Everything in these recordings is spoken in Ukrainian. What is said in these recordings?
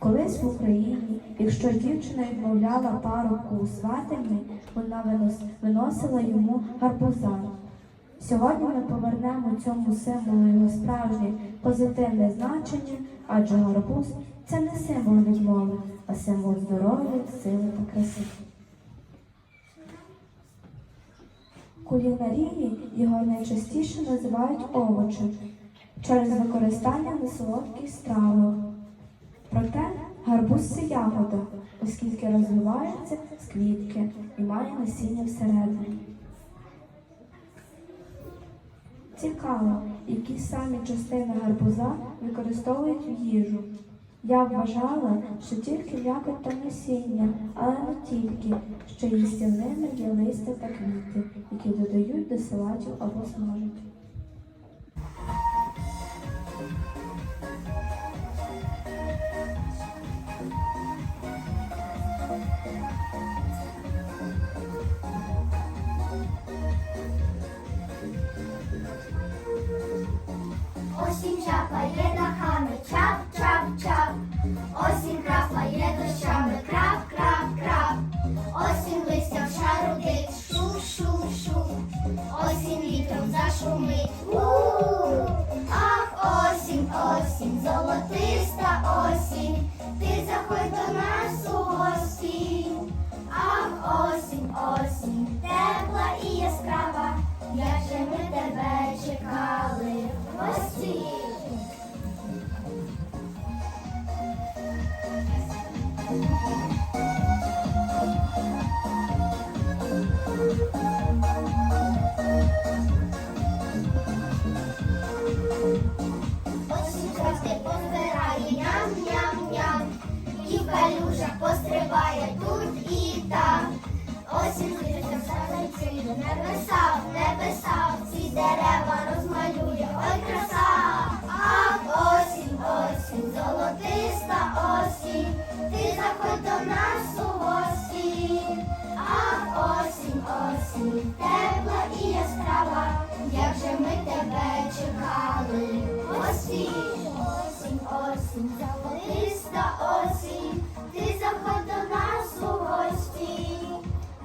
Колись в Україні, якщо дівчина відмовляла парубку у сватанні, вона виносила йому гарбуза. Сьогодні ми повернемо цьому символу його справжнє позитивне значення, адже гарбуз це не символ відмови, а символ здоров'я, сили та краси. Кулінарії його найчастіше називають овочем через використання на солодких стравах. Проте гарбуз це ягода, оскільки розвивається з квітки і має насіння всередині. Цікаво, які самі частини гарбуза використовують в їжу. Я вважала, що тільки ягод та насіння, але не тільки, що їстівними є листя та квіти, які додають до салатів або смажать. Осінь чапає дахами, осінь, золотиста осінь, ти заходь до нас у гості.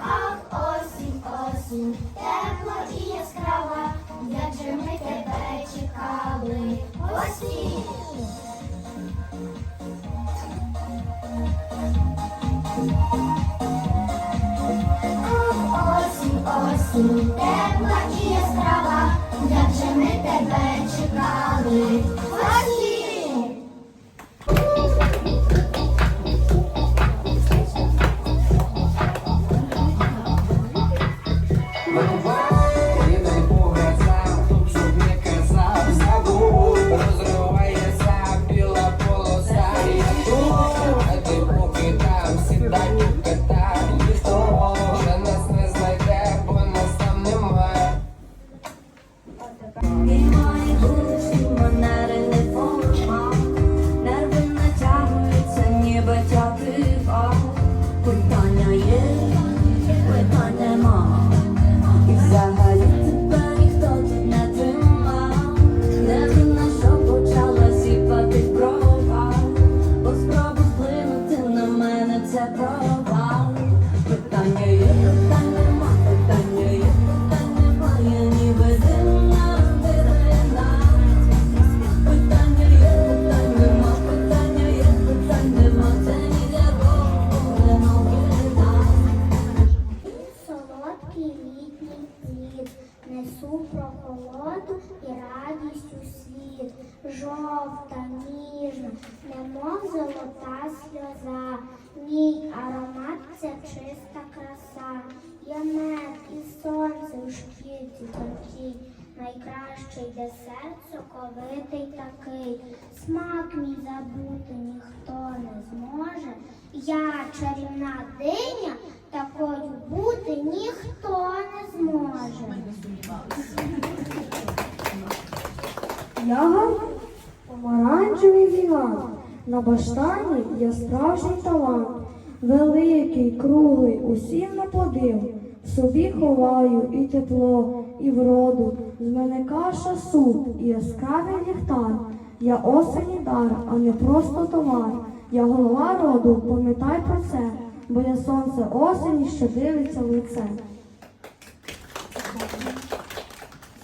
Ах, осінь, осінь, тепла і яскрава, як же ми тебе чекали. Осінь. Ах, осінь, осінь, Mas não vai. Я мед і сонце у шкірці тонкій. Найкращий десерт соковитий такий. Смак мій забути ніхто не зможе. Я чарівна диня, такою бути ніхто не зможе. Я помаранчевий гігант. На баштані я справжній талант. Великий, круглий, усім на подив. Собі ховаю і тепло, і вроду. З мене каша суп і яскравий ліхтар. Я осені дар, а не просто товар. Я голова роду, пам'ятай про це, бо я сонце осені, що дивиться в лице.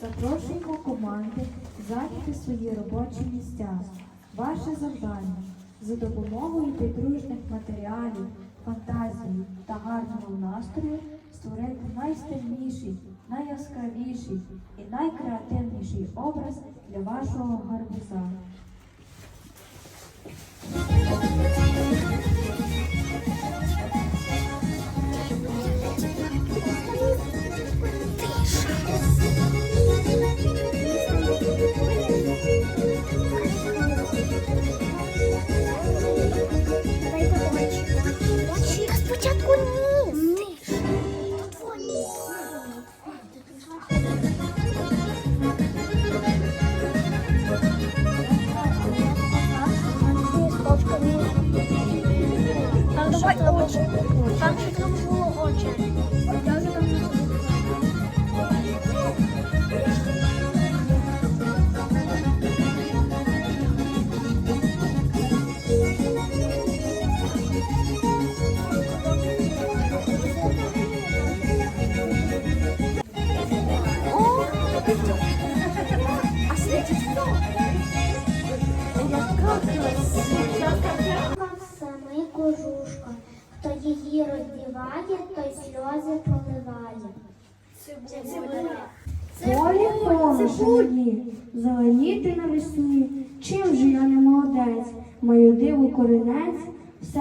Запрошуємо команди зайняти свої робочі місця. Ваше завдання за допомогою підручних матеріалів, фантазії та гарного настрою створити найстильніший, найяскравіший і найкреативніший образ для вашого гарбуза.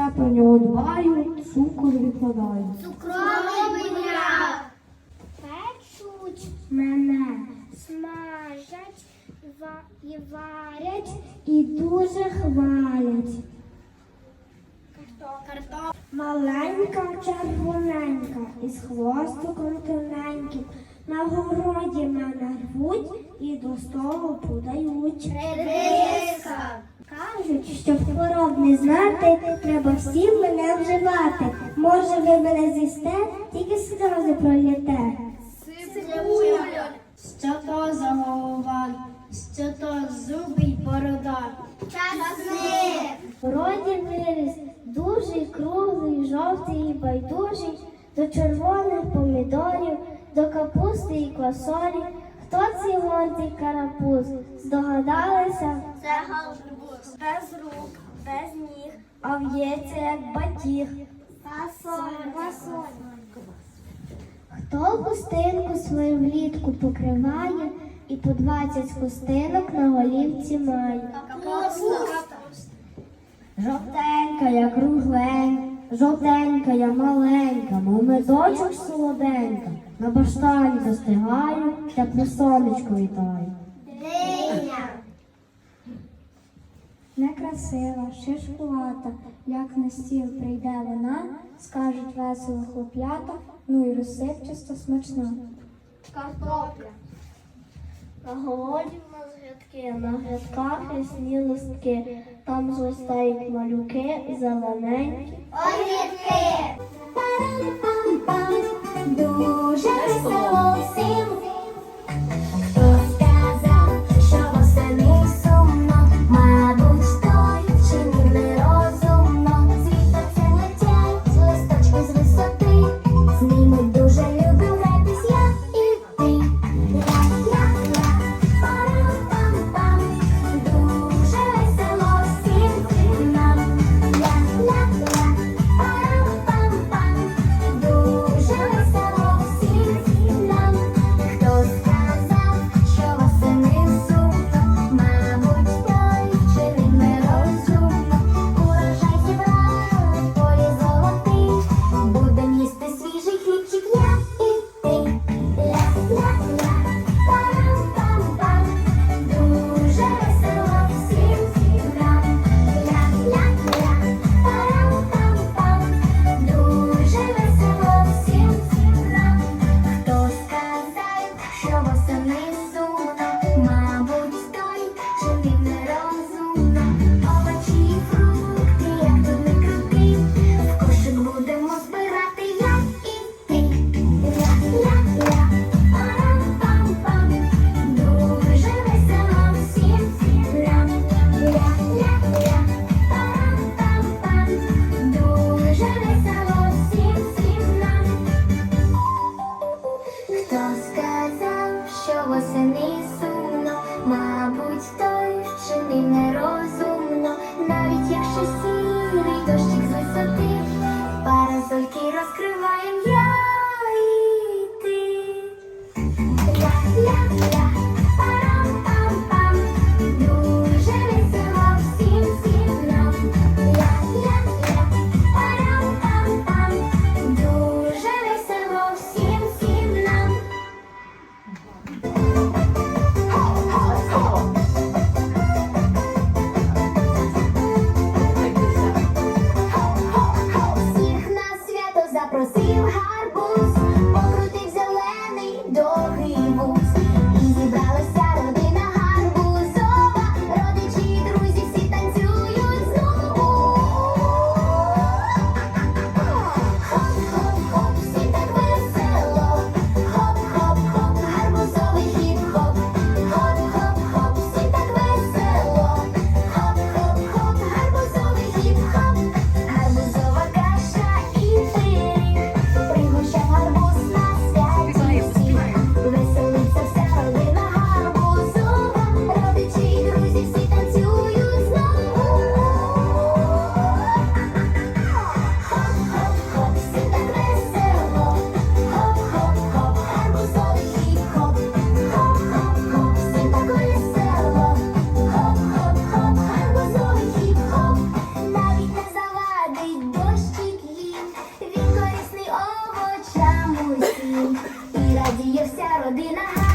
Все про нього дбаю, цукор відкладаю. Цукровий буряк. Печуть мене, смажать і варять, і дуже хвалять. Маленька червоненька, із хвостиком тоненьким. На городі мене рвуть і до столу подають. Редиска. Кажуть, щоб хвороб не знати, треба всім мене вживати. Може, ви мене з'їсте, тільки сльози проліте. Цибуля. Що то за голова, що то зуби й борода. Часник. Вроді виріс, дуже круглий, жовтий і байдужий, до червоних помідорів, до капусти і квасолі. Хто цей гордий карапуз? Здогадалися? Це гарбуз. Без рук, без ніг, а в'ється як батіг. Фасоль. Хто хустинку свою влітку покриває і по 20 хустинок на голівці має? Жовтенька, я кругленька, жовтенька, я маленька, мов медочок солоденька. На баштані застигаю, тепле сонечко вітаю. Диня. Некрасива, шишкувата, як на стіл прийде вона, скажуть весело хлоп'ята, ну і розсипчасто смачна. Картопля. На голоді в нас грядки, на грядках рясні листки. Там зростають малюки, зелененькі. Огірки! Дуже весело всім. зібралася родина.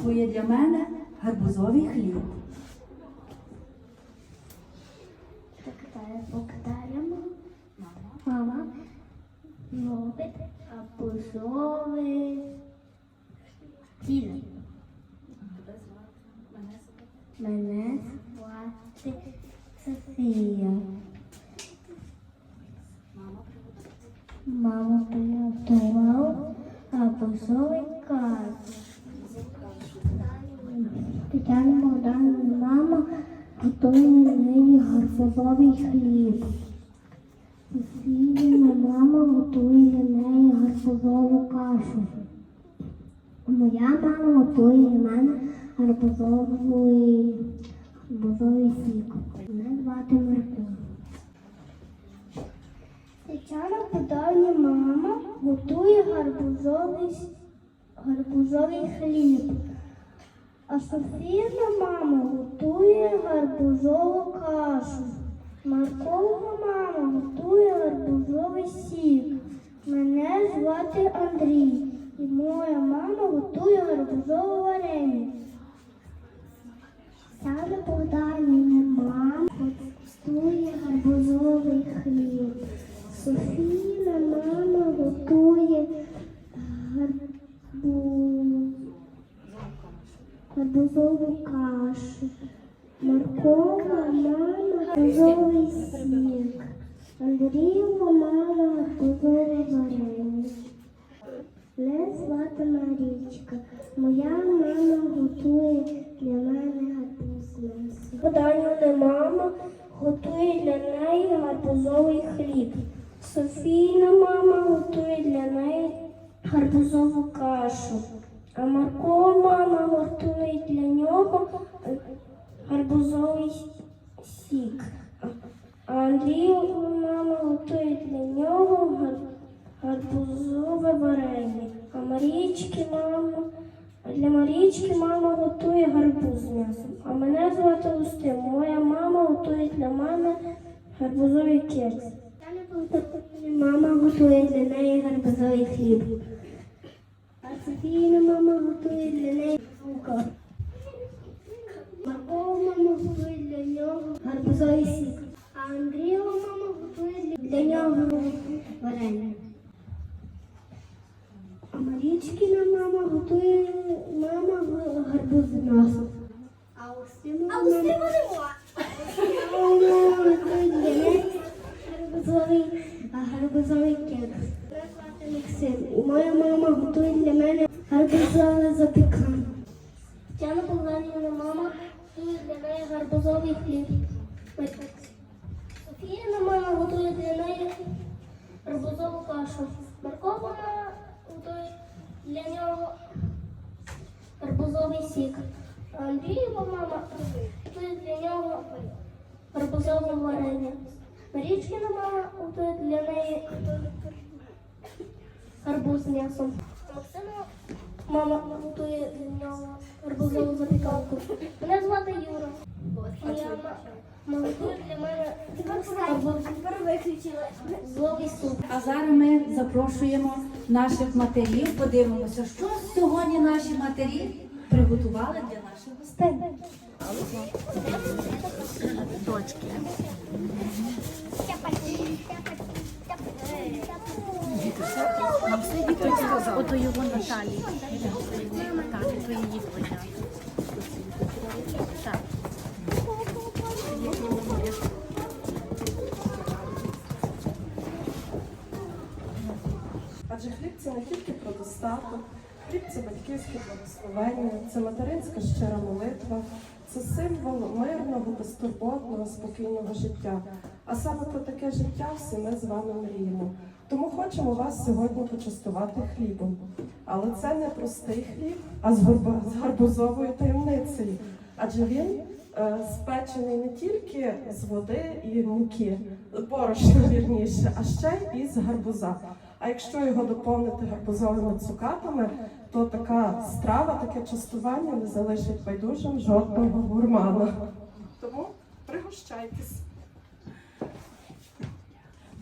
Готує для мене гарбузовий хліб. Повторяємо. Мама робить гарбузовий хліб. Мене звати Софія. Мама приготувала гарбузовий кашу. Богданівна, мама готує нині гарбузовий хліб. Софіїна мама готує для неї гарбузову кашу. Моя мама готує для мене гарбузовий, гарбузовий сік. Мене звати Марко. Тетяна Богданівна мама готує гарбузовий, гарбузовий хліб. А Софіна мама готує гарбузову кашу. Маркова мама готує гарбузовий сік. Мене звати Андрій. І моя мама готує гарбузове варення. Саме Богданівна мама готує гарбузовий хліб. Софіна мама готує гарбуз гарбузову кашу. Моркова мама гарбузовий сік. Андрієва мама гарбузове варення. Мене звати Марічка. Моя мама готує для мене гарбуз. Богданівна мама готує для неї гарбузовий хліб. Софійна мама готує для неї гарбузову кашу. А Маркова мама готує для нього е, гарбузовий сік. А Андрієва мама готує для нього гарбузове варення. А Марічки мама для Марічки мама готує гарбуз з м'ясом. А мене звати Устим. Моя мама готує для мене гарбузовий кекс. Мама готує для неї гарбузовий хліб. А мама готує для неї. Маркова мама готує для нього гарбузовий сік. А Андрієва мама готує для нього варення. А Марічкіна мама готує мама гарбуз з готує для неї гарбузовий хліб. Софіяна мама готує для неї гарбузову кашу. Маркова мама готує для нього гарбузовий сік. А Андрієва мама готує для нього гарбузове варення. Марічкина мама готує для неї гарбуз з м'ясом. Максима мама готує для нього гарбузову запіканку. Мене звати Юра. Моя ма- мама готує для мене гарбузовий суп. А зараз ми запрошуємо наших матерів, подивимося, що сьогодні наші матері приготували для наших гостей. Ото його Наталі. Наталі, то її твоя. Так. Адже хліб це не тільки про достаток, хліб це батьківське благословення, це материнська щира молитва, це символ мирного, безтурботного, спокійного життя. А саме про таке життя всі ми з вами мріємо. Тому хочемо вас сьогодні почастувати хлібом. Але це не простий хліб, а з з гарбузовою таємницею. Адже він е, спечений не тільки з води і муки, борошна вірніше, а ще й із гарбуза. А якщо його доповнити гарбузовими цукатами, то така страва, таке частування не залишить байдужим жодного гурмана. Тому пригощайтесь.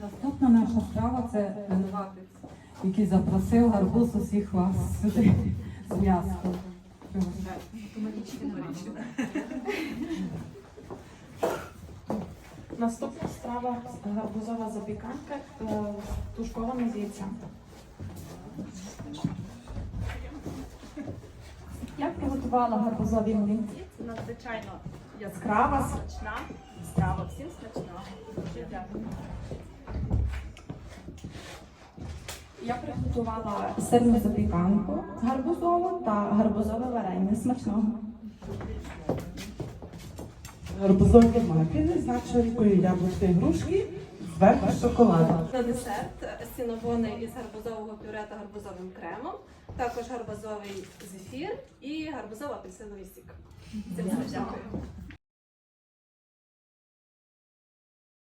Наступна наша страва це винуватець. який запросив гарбуз усіх вас сюди з м'яском. Наступна страва гарбузова запіканка з яйцем. Я приготувала гарбузові млинці. Це надзвичайно яскрава, смачна страва. Всім смачного. Дуже дякую. Я приготувала сирну запіканку гарбузову та гарбузове варення. Смачного. Гарбузові мафіни з начинкою яблучної грушки зверху шоколаду. На десерт сінобони із гарбузового пюре та гарбузовим кремом, також гарбузовий зефір і гарбузово апельсиновий сік. Всім дякую.